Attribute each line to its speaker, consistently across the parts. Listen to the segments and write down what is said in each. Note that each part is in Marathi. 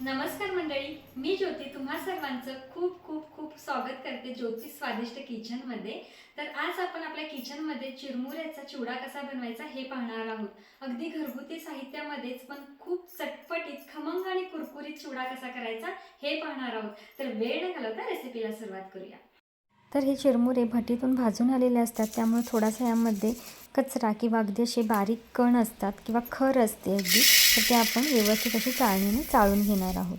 Speaker 1: नमस्कार मंडळी मी ज्योती. तुम्हा सर्वांचं खूप खूप खूप स्वागत करते ज्योती स्वादिष्ट किचनमध्ये तर आज आपण आपल्या किचनमध्ये चिरमुऱ्याचा चिवडा कसा बनवायचा हे पाहणार आहोत. अगदी घरगुती साहित्यामध्येच पण खूप चटपटीत खमंग आणि कुरकुरीत चिवडा कसा करायचा हे पाहणार आहोत. तर वेळ न घालवता रेसिपीला सुरुवात करूया.
Speaker 2: तर हे चिरमुरे भटीतून भाजून आलेले असतात त्यामुळे थोडासा यामध्ये कचरा किंवा अगदी असे बारीक कण असतात किंवा खर असते अगदी तर ते आपण व्यवस्थित असे चाळणीने चाळून घेणार आहोत.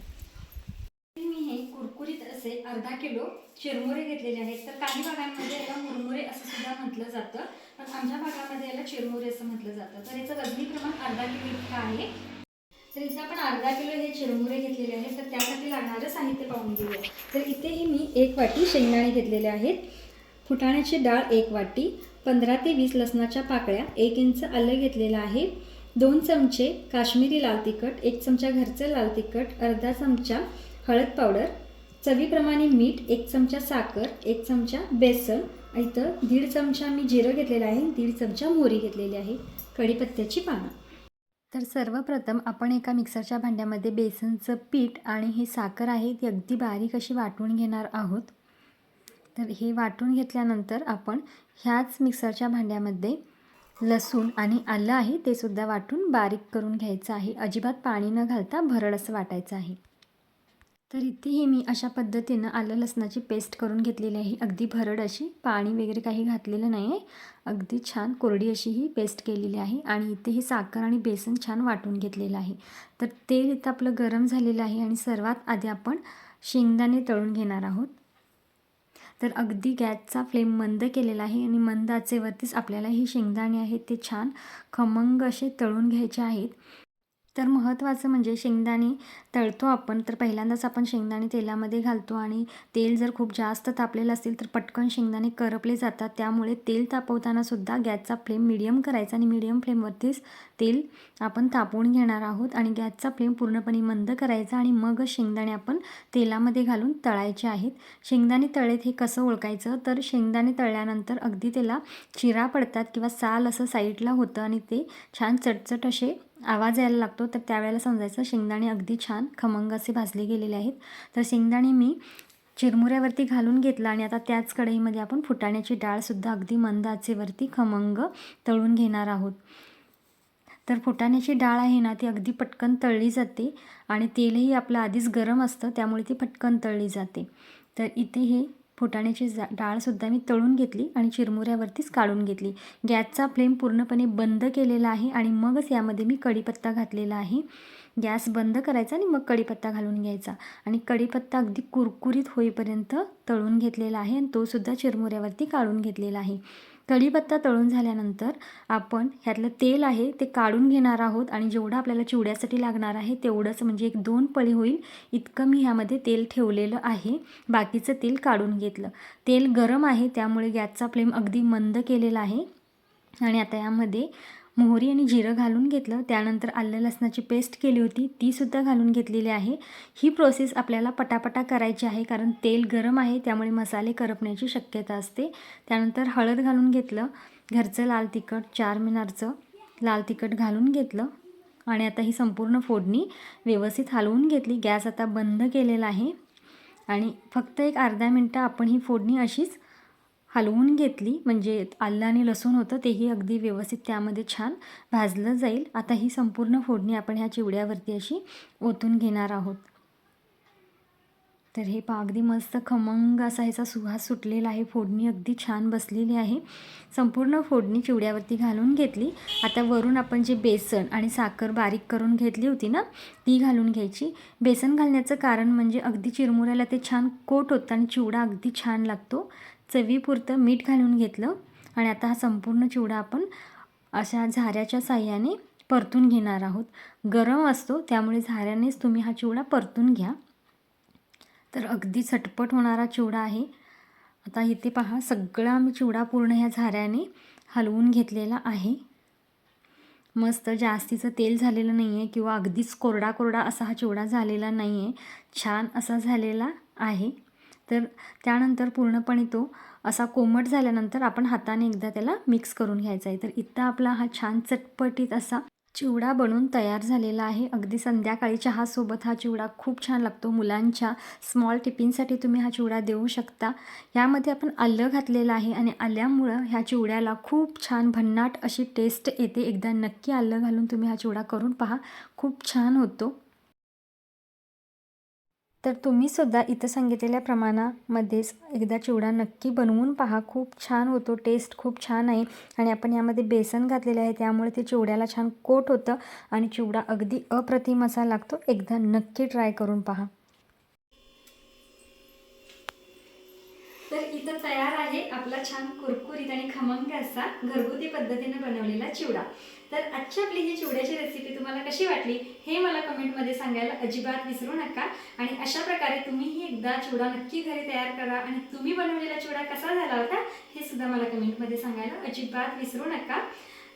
Speaker 1: मी हे कुरकुरीत असे अर्धा किलो चिरमुरे घेतलेले आहेत. तर काही भागांमध्ये याला मुरमुरे असं सुद्धा म्हटलं जातं पण आमच्या भागामध्ये याला चिरमुरे असं म्हटलं जातं. तर याचं वजनी प्रमाण अर्धा किलो इतकं आहे. तर इथे आपण अर्धा किलो हे चिरमुरे घेतलेले आहेत. तर त्यासाठी लागणारं साहित्य पाहून घेऊया. तर इथेही मी एक वाटी शेंगदाणे घेतलेले आहेत. फुटाण्याची डाळ एक वाटी. पंधरा ते वीस लसणाच्या पाकळ्या एक इंच आलं घेतलेलं आहे. दोन चमचे काश्मीरी लाल तिखट एक चमचा घरचं लाल तिखट अर्धा चमचा हळद पावडर चवीप्रमाणे मीठ एक चमचा साखर एक चमचा बेसन इथं दीड चमचा मी जिरं घेतलेलं आहे दीड चमचा मोहरी घेतलेली आहे. कढीपत्त्याची पानं.
Speaker 2: तर सर्वप्रथम आपण एका मिक्सरच्या भांड्यामध्ये बेसनचं पीठ आणि हे साखर आहे ती अगदी बारीक अशी वाटून घेणार आहोत. तर हे वाटून घेतल्यानंतर आपण ह्याच मिक्सरच्या भांड्यामध्ये लसूण आणि आलं आहे ते सुद्धा वाटून बारीक करून घ्यायचं आहे. अजिबात पाणी न घालता भरड असं वाटायचं आहे. तर इथेही मी अशा पद्धतीनं आलं लसणाची पेस्ट करून घेतलेली आहे. अगदी भरड अशी पाणी वगैरे काही घातलेलं नाही आहे अगदी छान कोरडी अशी ही पेस्ट केलेली आहे आणि इथे ही साखर आणि बेसन छान वाटून घेतलेलं आहे. तर तेल इथं आपलं गरम झालेलं आहे आणि सर्वात आधी आपण शेंगदाणे तळून घेणार आहोत. तर अगदी गॅसचा फ्लेम मंद केलेला आहे आणि मंद आचेवरतीच आपल्याला ही शेंगदाणे आहेत ते छान खमंग असे तळून घ्यायचे आहेत. तर महत्त्वाचं म्हणजे शेंगदाणे तळतो आपण. तर पहिल्यांदाच आपण शेंगदाणे तेलामध्ये घालतो आणि तेल जर खूप जास्त तापलेलं असेल तर पटकन शेंगदाणे करपले जातात. त्यामुळे तेल तापवताना सुद्धा गॅसचा फ्लेम मिडियम करायचा आणि मिडियम फ्लेमवरतीच तेल आपण तापवून घेणार आहोत आणि गॅसचा फ्लेम पूर्णपणे मंद करायचा आणि मग शेंगदाणे आपण तेलामध्ये घालून तळायचे आहेत. शेंगदाणे तळेत हे कसं ओळखायचं? तर शेंगदाणे तळल्यानंतर अगदी त्याला चिरा पडतात किंवा साल असं साईडला होतं आणि ते छान चटचट असे आवाज यायला लागतो तर त्यावेळेला समजायचं शेंगदाणे अगदी छान खमंग असे भाजले गेलेले आहेत. तर शेंगदाणे मी चिरमुऱ्यावरती घालून घेतला आणि आता त्याच कढईमध्ये आपण फुटाण्याची डाळसुद्धा अगदी मंद आचेवरती खमंग तळून घेणार आहोत. तर फुटाण्याची डाळ आहे ना ती अगदी पटकन तळली जाते आणि तेलही आपलं आधीच गरम असतं त्यामुळे ती पटकन तळली जाते. तर इथे हे फुटाण्याची जा डाळसुद्धा मी तळून घेतली आणि चिरमुऱ्यावरतीच काढून घेतली. गॅसचा फ्लेम पूर्णपणे बंद केलेला आहे आणि मगच यामध्ये मी कढीपत्ता घातलेला आहे. गॅस बंद करायचा आणि मग कढीपत्ता घालून घ्यायचा आणि कढीपत्ता अगदी कुरकुरीत होईपर्यंत तळून घेतलेला आहे आणि तोसुद्धा चिरमुऱ्यावरती काढून घेतलेला आहे. कढीपत्ता तळून झाल्यानंतर आपण ह्यातलं तेल आहे ते काढून घेणार आहोत आणि जेवढं आपल्याला चिवड्यासाठी लागणार आहे तेवढंच म्हणजे एक दोन पळी होईल इतकं मी ह्यामध्ये तेल ठेवलेलं आहे. बाकीचं तेल काढून घेतलं. तेल गरम आहे त्यामुळे गॅसचा फ्लेम अगदी मंद केलेला आहे. आणि आता यामध्ये मोहरी आणि जिरं घालून घेतलं त्यानंतर आलं लसणाची पेस्ट केली होती तीसुद्धा घालून घेतलेली आहे. ही प्रोसेस आपल्याला पटापटा करायची आहे कारण तेल गरम आहे त्यामुळे मसाले करपण्याची शक्यता असते. त्यानंतर हळद घालून घेतलं घरचं लाल तिखट चार मिनारचं लाल तिखट घालून घेतलं. आणि आता ही संपूर्ण फोडणी व्यवस्थित हलवून घेतली. गॅस आता बंद केलेला आहे. आणि फक्त एक अर्धा मिनटं आपण ही फोडणी अशीच हलवून घेतली म्हणजे आलं आणि लसूण होतं तेही अगदी व्यवस्थित त्यामध्ये छान भाजलं जाईल. आता ही संपूर्ण फोडणी आपण ह्या चिवड्यावरती अशी ओतून घेणार आहोत. तर हे पा अगदी मस्त खमंग असा ह्याचा सुहास सुटलेला आहे. फोडणी अगदी छान बसलेली आहे. संपूर्ण फोडणी चिवड्यावरती घालून घेतली. आता वरून आपण जे बेसन आणि साखर बारीक करून घेतली होती ना ती घालून घ्यायची. बेसन घालण्याचं कारण म्हणजे अगदी चिरमुऱ्याला ते छान कोट होतं आणि चिवडा अगदी छान लागतो. चवीपुरतं मीठ घालून घेतलं आणि आता हा संपूर्ण चिवडा आपण अशा झाऱ्याच्या साह्याने परतून घेणार आहोत. गरम असतो त्यामुळे झाऱ्यानेच तुम्ही हा चिवडा परतून घ्या. तर अगदी झटपट होणारा चिवडा आहे. आता इथे पहा सगळा मी चिवडा पूर्ण ह्या झाऱ्याने हलवून घेतलेला आहे. मस्त जास्तीचं तेल झालेलं नाही आहे किंवा अगदीच कोरडा कोरडा असा हा चिवडा झालेला नाही आहे छान असा झालेला आहे. तर त्यानंतर पूर्णपणे तो असा कोमट झाल्यानंतर आपण हाताने एकदा त्याला मिक्स करून घ्यायचा आहे. तर इथं आपला हा छान चटपटीत असा चिवडा बनून तयार झालेला आहे. अगदी संध्याकाळी चहासोबत हा चिवडा खूप छान लागतो. मुलांच्या स्मॉल टिफिनसाठी तुम्ही हा चिवडा देऊ शकता. यामध्ये आपण आलं घातलेलं आहे आणि आल्यामुळं ह्या चिवड्याला खूप छान भन्नाट अशी टेस्ट येते. एकदा नक्की आलं घालून तुम्ही हा चिवडा करून पहा. खूप छान होतो. तर तुम्हीसुद्धा इथं सांगितलेल्या प्रमाणामध्येच एकदा चिवडा नक्की बनवून पहा. खूप छान होतो. टेस्ट खूप छान आहे. आणि आपण यामध्ये बेसन घातलेले आहे. त्यामुळे ते चिवड्याला छान कोट होतं. आणि चिवडा अगदी अप्रतिम असा लागतो. एकदा नक्की ट्राय करून पहा.
Speaker 1: तर तयार आहे आपला छान कुरकुरीत आणि खमंग असा घरगुती पद्धतीने बनवलेला चिवडा. तर आजची आपली ही चिवड्याची रेसिपी तुम्हाला कशी वाटली हे मला कमेंटमध्ये सांगायला अजिबात विसरू नका. आणि अशा प्रकारे तुम्हीही एकदा चिवडा नक्की घरी तयार करा आणि तुम्ही बनवलेला चिवडा कसा झाला होता हे सुद्धा मला कमेंटमध्ये सांगायला अजिबात विसरू नका.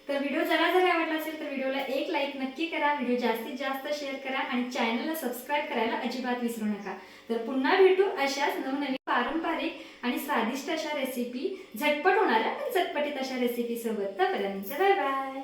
Speaker 1: तर व्हिडिओ जरा जरी आवडला असेल तर व्हिडिओला एक लाईक नक्की करा व्हिडिओ जास्तीत जास्त शेअर करा आणि चॅनलला सबस्क्राईब करायला अजिबात विसरू नका. तर पुन्हा भेटू अशाच नवनवीन पारंपरिक आणि स्वादिष्ट अशा रेसिपी झटपट होणाऱ्या पण चटपटीत अशा रेसिपीसोबत तोपर्यंत बाय बाय.